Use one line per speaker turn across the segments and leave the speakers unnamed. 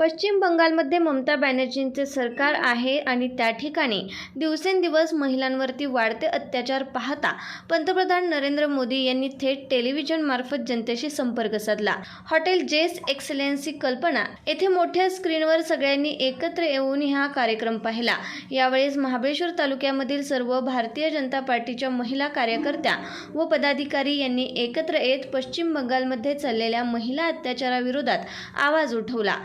पश्चिम बंगालमध्ये ममता बॅनर्जींचे सरकार आहे आणि त्या ठिकाणी दिवसेंदिवस महिलांवरती वाढते अत्याचार पाहता पंतप्रधान नरेंद्र मोदी यांनी थेट टेलिव्हिजनमार्फत जनतेशी संपर्क साधला. हॉटेल जेस एक्सलेन्सी कल्पना येथे मोठ्या स्क्रीनवर सगळ्यांनी एकत्र येऊन हा कार्यक्रम पाहिला. यावेळेस महाबळेश्वर तालुक्यामधील सर्व भारतीय जनता पार्टीच्या महिला कार्यकर्त्या व पदाधिकारी यांनी एकत्र येत पश्चिम बंगालमध्ये चाललेल्या महिला अत्याचाराविरोधात आवाज उठवला.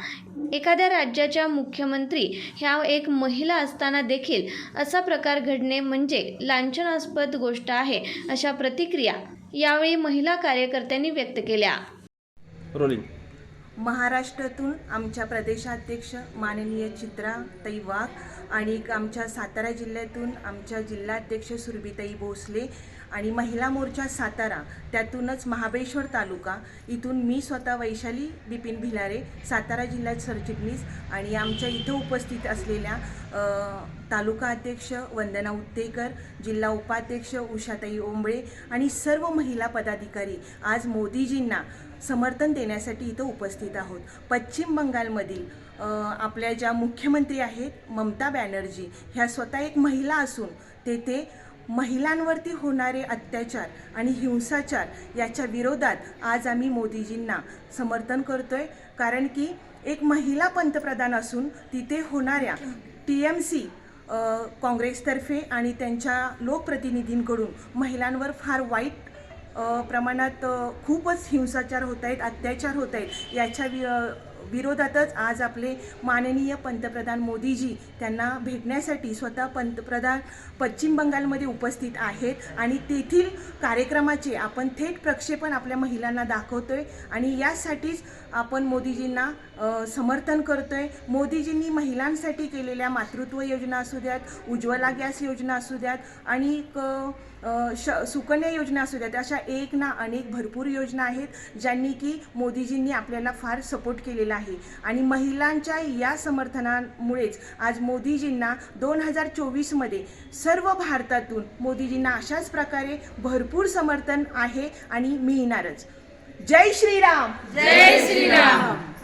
एखाद्या राज्याच्या मुख्यमंत्री ह्या एक महिला असताना देखील असा प्रकार घडणे म्हणजे लांछनास्पद गोष्ट आहे अशा प्रतिक्रिया यावेळी महिला कार्यकर्त्यांनी व्यक्त केल्या.
रोलिंग.
महाराष्ट्रातून आमच्या प्रदेशाध्यक्ष माननीय चित्रा ताई वाघ आणि आमच्या सातारा जिल्ह्यातून आमच्या जिल्हाध्यक्ष सुरभीताई भोसले आणि महिला मोर्चा सातारा त्यातूनच महाबळेश्वर तालुका इथून मी स्वतः वैशाली बिपिन भिलारे सातारा जिल्ह्यात सरचिटणीस आणि आमच्या इथं उपस्थित असलेल्या तालुका अध्यक्ष वंदना उत्तेकर जिल्हा उपाध्यक्ष उषाताई ओंबळे आणि सर्व महिला पदाधिकारी आज मोदीजींना समर्थन देण्यासाठी इथं उपस्थित आहोत. पश्चिम बंगालमधील आपल्या ज्या मुख्यमंत्री आहेत ममता बॅनर्जी ह्या स्वतः एक महिला असून तेथे महिलांवरती होणारे अत्याचार आणि हिंसाचार याच्या विरोधात आज आम्ही मोदीजींना समर्थन करतोय. कारण की एक महिला पंतप्रधान असून तिथे होणाऱ्या टी एम सी काँग्रेसतर्फे आणि त्यांच्या लोकप्रतिनिधींकडून महिलांवर फार वाईट प्रमाणात खूपच हिंसाचार होत आहेत अत्याचार होत आहेत याच्या वि विरोधातच आज आपले माननीय पंतप्रधान मोदीजी त्यांना भेटण्यासाठी स्वतः पंतप्रधान पश्चिम बंगालमध्ये उपस्थित आहेत. आणि तेथील कार्यक्रमाचे आपण थेट प्रक्षेपण आपल्या महिलांना दाखवतोय. आणि यासाठीच आपण मोदीजींना समर्थन करतोय. मोदीजींनी महिलांसाठी केलेल्या मातृत्व योजना असू द्यात उज्ज्वला गॅस योजना असू द्यात आणि श सुकन्या योजना असू द्यात अशा एक ना अनेक भरपूर योजना आहेत ज्यांनी की मोदीजींनी आपल्याला फार सपोर्ट केलेला आहे आणि महिलांच्या या समर्थनामुळेच आज मोदीजींना दोन हजार चोवीसमध्ये सर्व भारतातून मोदीजींना अशाच प्रकारे भरपूर समर्थन आहे आणि मिळणारच. जय श्रीराम!
जय श्रीराम!